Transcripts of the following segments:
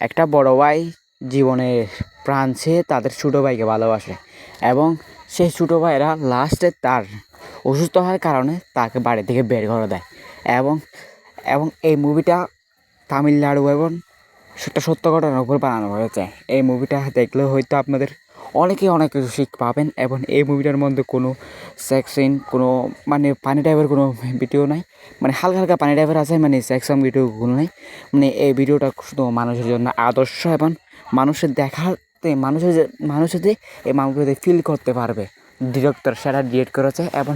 একটা বড় ভাই জীবনের প্রাণ সে তাদের ছোটো ভাইকে ভালোবাসে এবং সেই ছোটো ভাইরা লাস্টে তার অসুস্থ হওয়ার কারণে তাকে বাড়ি থেকে বের করে দেয় এবং এবং এই মুভিটা তামিলনাড়ু এবং সত্য ঘটনার উপর বানানো হয়েছে। এই মুভিটা দেখলে হয়তো আপনাদের অনেকেই অনেক কিছু শিখ পাবেন এবং এই মুভিটার মধ্যে কোনো সেক্স সিন কোনো মানে পানি টাইপের কোনো ভিডিও নাই। মানে হালকা হালকা পানি টাইপের আছে মানে সেক্সম ভিডিওগুলো নাই। মানে এই ভিডিওটা শুধু মানুষের জন্য আদর্শ এবং মানুষের দেখাতে, মানুষের যে মানুষের যে এই মানুষগুলোতে ফিল করতে পারবে। ডিরেক্টর সেটা ডিরেক্ট করেছে এবং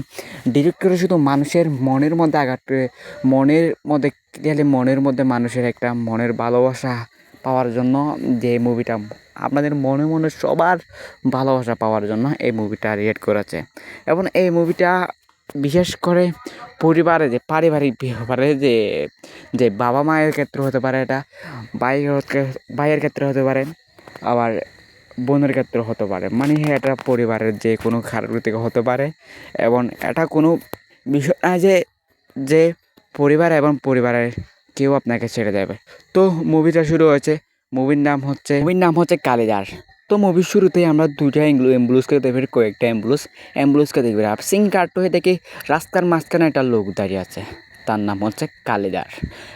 ডিরেক্ট করে শুধু মানুষের মনের মধ্যে আঘাত, মনের মধ্যে গেলে মনের মধ্যে মানুষের একটা মনের ভালোবাসা পাওয়ার জন্য যে মুভিটা আপনাদের মনে মনে সবার ভালোবাসা পাওয়ার জন্য এই মুভিটা রিয়েট করেছে। এবং এই মুভিটা বিশেষ করে পরিবারে যে, পারিবারিক ব্যাপারে যে যে বাবা মায়ের ক্ষেত্রে হতে পারে এটা, ভাইয়ের ভাইয়ের ক্ষেত্রে হতে পারে, আবার বোনের ক্ষেত্রে হতে পারে। মানে এটা পরিবারের যে কোনো কারোর থেকে হতে পারে। এবং এটা কোনো বিষয় না যে যে পরিবার এবং পরিবারের কেউ আপনাকে ছেড়ে দেবে। তো মুভিটা শুরু হয়েছে। মুভির নাম হচ্ছে মুভির নাম হচ্ছে কালিদাস। তো মুভির শুরুতেই আমরা দুইটা অ্যাম্বুলেন্সকে দেখবে কয়েকটা অ্যাম্বুলেন্স অ্যাম্বুলেন্সকে দেখবে আর সিং কাট হয়ে দেখে রাস্তার মাঝখানে একটা লোক দাঁড়িয়ে আছে। তার নাম হচ্ছে কালিদাস।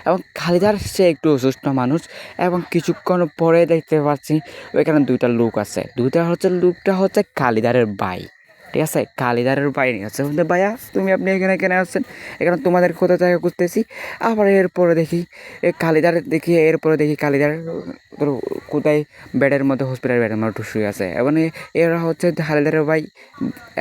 এবং কালিদাস সে একটু অসুস্থ মানুষ এবং কিছুক্ষণ পরে দেখতে পাচ্ছি ওইখানে দুইটা লোক আছে। দুইটা হচ্ছে লোকটা হচ্ছে কালিদারের ভাই। ঠিক আছে কালিদারের নিয়ে আছে বলতে ভাইয়া, তুমি আপনি এখানে কেন আসছেন? এখানে তোমাদের কোথাও জায়গা খুঁজতেছি। আবার এরপরে দেখি কালিদার দেখি, এরপরে দেখি কালিদার তোর কোথায় বেডের মধ্যে হসপিটাল বেডের মধ্যে শুয়ে আছে। এবং এরা হচ্ছে কালিদারের ভাই,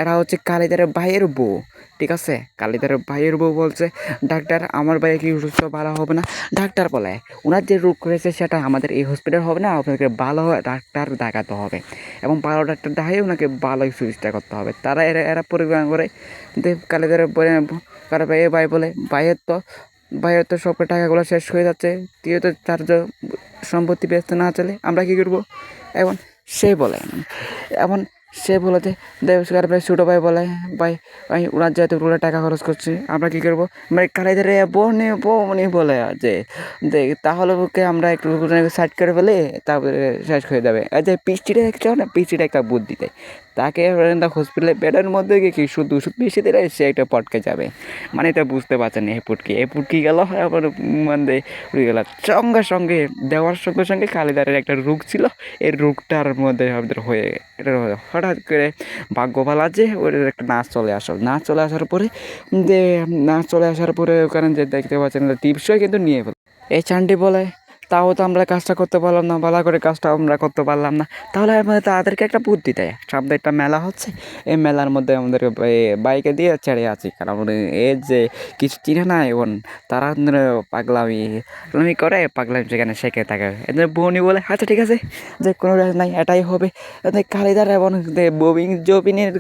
এরা হচ্ছে কালিদারের ভাইয়ের বউ, ঠিক আছে? কালিদারের ভাইয়ের বউ বলছে, ডাক্তার, আমার ভাইয়ের কি সুস্থ, ভালো হবে না? ডাক্তার বলে ওনার যে রোগ করেছে সেটা আমাদের এই হসপিটাল হবে না, আপনাকে ভালো ডাক্তার দেখাতে হবে। এবং ভালো ডাক্তার দেখাই ওনাকে ভালো চিকিৎসা করতে হবে। তারা এরা এরা পরিবার করে। কিন্তু কালেদের কারও ভাইয়ের ভাই বলে, ভাইয়ের তো ভাইয়ের তো সব টাকাগুলো শেষ হয়ে যাচ্ছে। তুইও তো তার সম্পত্তি ব্যস্ত না চলে আমরা কী করব? এখন সে বলে এমন সে যে দেবস্কার ভাই ছোটো ভাই বলে, ভাই আমি ওনার যেহেতু পুরো টাকা খরচ করছি, আমরা কী করব? মানে কালিদের বনে বনি বলে যে দেখ, তাহলে ওকে আমরা একটু সাইড করে ফেলে, তারপরে শেষ হয়ে যাবে। আর যে পিস্টিটা দেখছ না? পিস্টিটা একটা বুদ্ধি দেয়। তাকে হসপিটালে বেডের মধ্যে গিয়ে কি শুধু ওষুধ বেশি দিলে, সে একটা পটকে যাবে। মানে এটা বুঝতে পারছেন এই পুটকি। এই পুটকি গেল, আবার মানে উড়ে গেল। সঙ্গে সঙ্গে, দেওয়ার সঙ্গে সঙ্গে কালিদারের একটা রোগ ছিল। এই রোগটার মধ্যে হয়ে, এটা হঠাৎ করে ভাগ্য ভালো যে ওর একটা নাচ চলে আসলো। নাচ চলে আসার পরে যে, নাচ চলে আসার পরে ওখানে যে দেখতে পাচ্ছেন টিপসই কিন্তু নিয়ে ফেল এই চানটি বলে তাও তো আমরা কাজটা করতে পারলাম না, ভালো করে কাজটা আমরা করতে পারলাম না। তাহলে তাদেরকে একটা বুদ্ধি দেয়। সামনে একটা মেলা হচ্ছে, এই মেলার মধ্যে আমাদের বাইকে দিয়ে ছেড়ে আছি কারণ এর যে কিছু চিনে না এবং তারা পাগলামি পাগলামি করে, পাগলামি সেখানে শেখে থাকে। এদের বনি বলে আচ্ছা ঠিক আছে, যে কোনো নাই, এটাই হবে। কালিদার এবং ববিং, জবিনের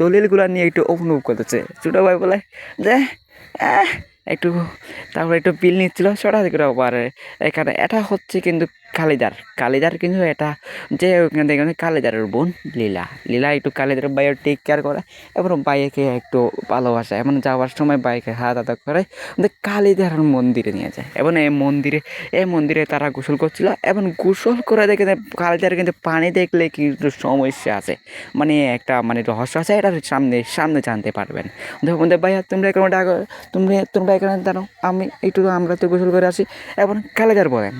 দলিলগুলো নিয়ে একটু অনুভব করতেছে। ছোটো ভাই বলে যে একটু তারপরে একটু বিল নিচ্ছিল সেটা পারে এখানে এটা হচ্ছে কিন্তু কালিদার কালিদার কিন্তু এটা যে দেখবেন কালিদারের বোন লীলা। লীলা একটু কালিদার বাইয়ের টেক কেয়ার করে এবং বাইকে একটু ভালোবাসে। এমন যাওয়ার সময় বাইকে হাত হাত করে কিন্তু কালিদার মন্দিরে নিয়ে যায়। এবং এই মন্দিরে এই মন্দিরে তারা গোসল করছিল এবং গোসল করে দেখে কালিদার কিন্তু পানি দেখলে কিন্তু সমস্যা আছে। মানে একটা মানে রহস্য আছে এটার সামনে সামনে জানতে পারবেন। দেখুন ভাইয়া, তোমরা এখানে ডাকো তুমি তোমরা এখানে জানো আমি একটু আমরা তো গোসল করে আসি। এবং কালেদার বলেন,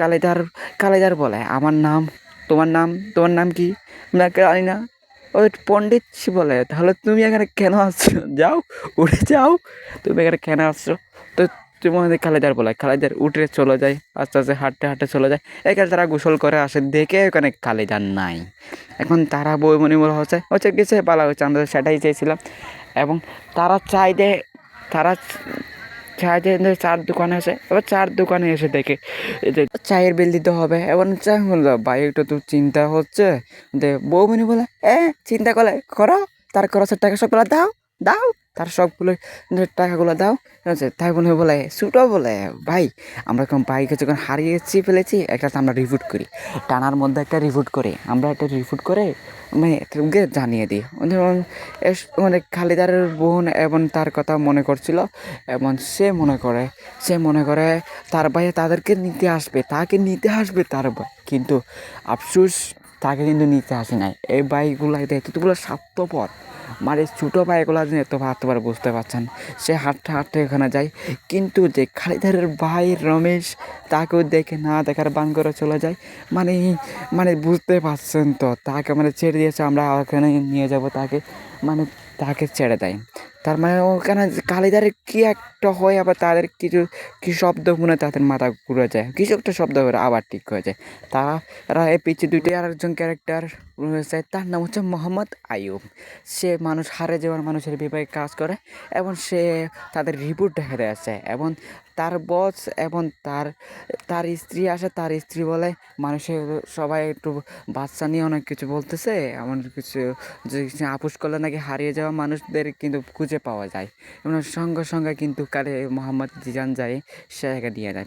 কালেদার কালেদার বলে, আমার নাম, তোমার নাম তোমার নাম কি? না জানি না। ওই পণ্ডিত বলে, তাহলে তুমি এখানে কেন আসছো? যাও, উঠে যাও। তুমি এখানে কেন আসছো? তো তুমি আমাদের খালেদার বলে খালেদার উঠে চলে যায়, আস্তে আস্তে হাঁটতে হাঁটতে চলে যায়। এখানে তারা গোসল করে আসে, দেখে ওখানে খালেদার নাই। এখন তারা বইমনি বলা হচ্ছে হচ্ছে গেছে, পালা হচ্ছে আমরা সেটাই চেয়েছিলাম। এবং তারা চাই যে, তারা চায় যে যে চার দোকানে আছে। এবার চার দোকানে এসে দেখে যে চায়ের বিল দিতে হবে। এবার চা হলো ভাই, একটু তো চিন্তা হচ্ছে। যে বৌমনি বলে, এ, চিন্তা করলে করো। তার খরচের টাকা সকলে দাও দাও। তার সবগুলো টাকাগুলো দাও। আছে? তাই বলে বলে ছোটো বলে, ভাই, আমরা এখন বাইকে যখন হারিয়েছি ফেলেছি, একটা আমরা রিপোর্ট করি। টানার মধ্যে একটা রিপোর্ট করে, আমরা একটা রিপোর্ট করে মানে ওকে জানিয়ে দিই। মানে খালিদারের বোন এবং তার কথা মনে করছিল, এবং সে মনে করে, সে মনে করে তার ভাই তাদেরকে নিতে আসবে, তাকে নিতে আসবে তার ভাই। কিন্তু আফসোস তাকে কিন্তু নিতে আসে নাই। এই বাইকগুলো এতগুলো স্বার্থপর মানে ছোটো ভাইগুলো যে এত ভাবতে বুঝতে পারছেন, সে হাঁটতে হাঁটতে ওখানে যায়। কিন্তু যে খালিদারের ভাই রমেশ, তাকেও দেখে না দেখার বান করে চলে যায়। মানে মানে বুঝতে পারছেন তো, তাকে মানে ছেড়ে দিয়েছে, আমরা ওখানে নিয়ে যাব তাকে। মানে তাকে ছেড়ে দেয়। তার মানে ওখানে কালিদারে কি একটা হয়, আবার তাদের কিছু, কি শব্দ শুনে তাদের মাথা ঘুরে যায়। কিছু একটা শব্দ করে, আবার ঠিক হয়ে যায়। তারা এই পিছিয়ে দুইটি আরেকজন ক্যারেক্টার রয়েছে তার নাম হচ্ছে মোহাম্মদ আইয়ুব। সে মানুষ, হারে যাওয়ার মানুষের বিভাগে কাজ করে, এবং সে তাদের রিপোর্ট দেখা যাচ্ছে এবং তার বস এবং তার তার স্ত্রী আসে, তার স্ত্রী বলে মানুষের সবাই একটু বাচ্চা নিয়ে অনেক কিছু বলতেছে, এমন কিছু আপুস করলে নাকি হারিয়ে যাওয়া মানুষদের কিন্তু খুঁজে পাওয়া যায়। এবং সঙ্গে সঙ্গে কিন্তু কালে মোহাম্মদ জিজান যায়, সে নিয়ে যায়।